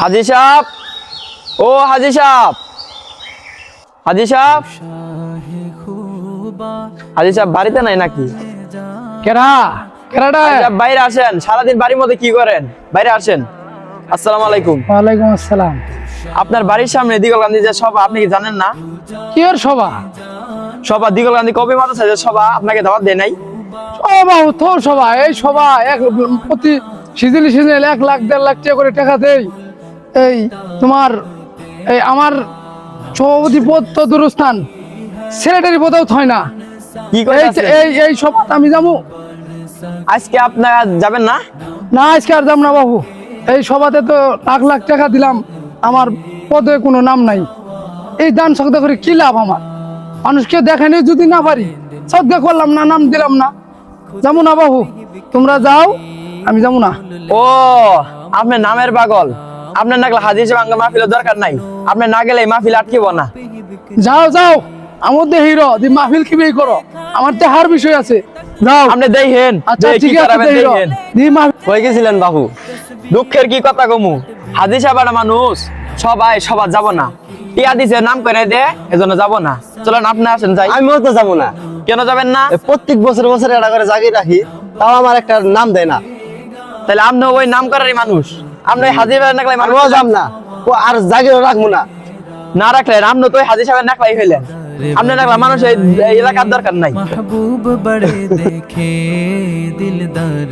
হাজি সাহেব ও হাজি সাহেব। হাজি সাহেব। হাজি সাহেব বাড়িতে নাই নাকি? কেরা কেরাটা বাইরে আসেন। সারাদিন বাড়ির মধ্যে কি করেন? বাইরে আসেন। আসসালামু আলাইকুম। ওয়ালাইকুম আসসালাম। আপনার বাড়ির সামনে দিগলগান্ধী যে সভা আপনি কি জানেন না? কি ওর সভা সভা দিগলগান্ধী কবি মাদ্রাসা যে সভা আপনাকে দাওয়াত দেয় নাই? তোর সভা। এই সভা এক প্রতি এক লাখ দেড় লাখ টাকা করে টাকা দেই। এই তোমার এই আমার সভাপতি পদ তো দূরস্থান। সেক্রেটারি পদেও থয় না। এই এই এই আমি যাব আজকে আপনারা যাবেন না? না আজকে আর যাব না বাবু। এই সভাতে তো লাখ লাখ টাকা দিলাম। আমার পদে কোনো নাম নাই। এই দান সদ্গা করে কি লাভ আমার? মানুষকে দেখানি যদি না পারি সদ্গা করলাম না নাম দিলাম না। যাব না বাবু। তোমরা যাও আমি যাব না। ও আপনার নামের পাগল। আপনার নাকলে হাজি হিসেবে আঙ্গ মাহফিলের দরকার নাই। আপনি না গেলে মাহফিল আটকিব না। যাও যাও। আমার দে হিরো দি মাহফিল কি বেই করো? আমার দেহার বিষয় আছে। যাও। আপনি আচ্ছা ঠিক আছে দে দি মাহফিল কই গেছিলেন বাবু? দুঃখের কি কথা কমু? হাজি সাহেব মানুষ সবাই সবার যাব না। টিয়া দিছে নাম করে দে এজন্য যাব না। চলেন আপনি আসেন যাই। আমিও তো যাব না। কেন যাবেন না? প্রত্যেক বছর বছর এটা করে জাগিয়ে রাখি তাও আমার একটা নাম দেয় না। তাহলে আপনি ওই নাম করারই মানুষ। আপনি হাজির নাকলাই মানুষ। যাম না। ও আর জাগে রাখব না। না রাখলে আপনি তো হাজির সাহেবের নাকলাই হইলেন। আমনে রাখলা মানুষ এলাকার দরকার নাই। মাহবুব বড়ে দেখে দিলদার।